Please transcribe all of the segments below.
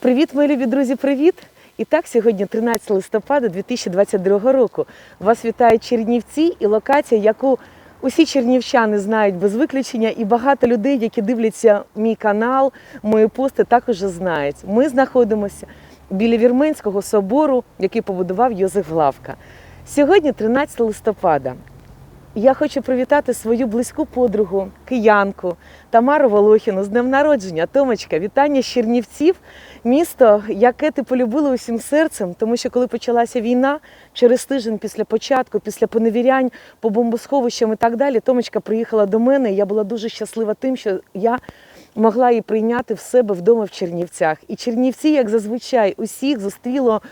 Привіт, мої любі друзі, привіт! І так, сьогодні 13 листопада 2022 року. Вас вітають Чернівці і локація, яку усі чернівчани знають без виключення, і багато людей, які дивляться мій канал, мої пости, також знають. Ми знаходимося біля Вірменського собору, який побудував Йозеф Главка. Сьогодні 13 листопада. Я хочу привітати свою близьку подругу, киянку Тамару Волохіну з днем народження. Томочка, вітання з Чернівців, місто, яке ти полюбила усім серцем, тому що коли почалася війна, через тиждень після початку, після поневірянь по бомбосховищам і так далі, Томочка приїхала до мене. І я була дуже щаслива тим, що я могла її прийняти в себе вдома в Чернівцях. І Чернівці, як зазвичай, усіх зустріло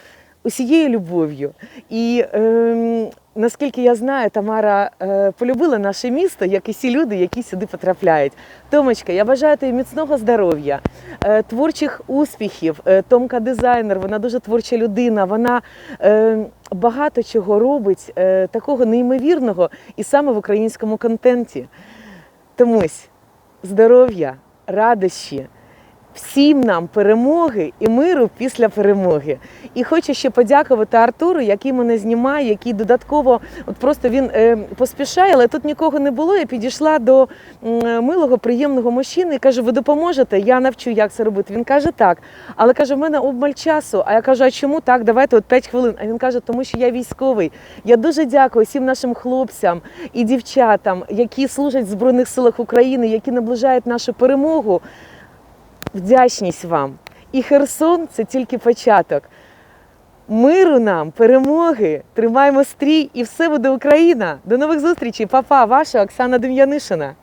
усією любов'ю. І е, наскільки я знаю, Тамара е, полюбила наше місто, як і всі люди, які сюди потрапляють. Томочка, я бажаю тобі міцного здоров'я, е, творчих успіхів. Е, Томка дизайнер, вона дуже творча людина. Вона багато чого робить, такого неймовірного, і саме в українському контенті. Томусь, здоров'я, радощі. Всім нам перемоги і миру після перемоги. І хочу ще подякувати Артуру, який мене знімає, який додатково, от просто він е, поспішає, але тут нікого не було. Я підійшла до м, милого, приємного мужчини і кажу: ви допоможете? Я навчу, як це робити. Він каже, так. Але каже, в мене обмаль часу. А я кажу, а чому так? Давайте от 5 хвилин. А він каже, тому що я військовий. Я дуже дякую всім нашим хлопцям і дівчатам, які служать в Збройних силах України, які наближають нашу перемогу. Вдячність вам. І Херсон це тільки початок. Миру нам, перемоги, тримаємо стрій і все буде Україна. До нових зустрічей, Папа, ваша Оксана Дем'янишина.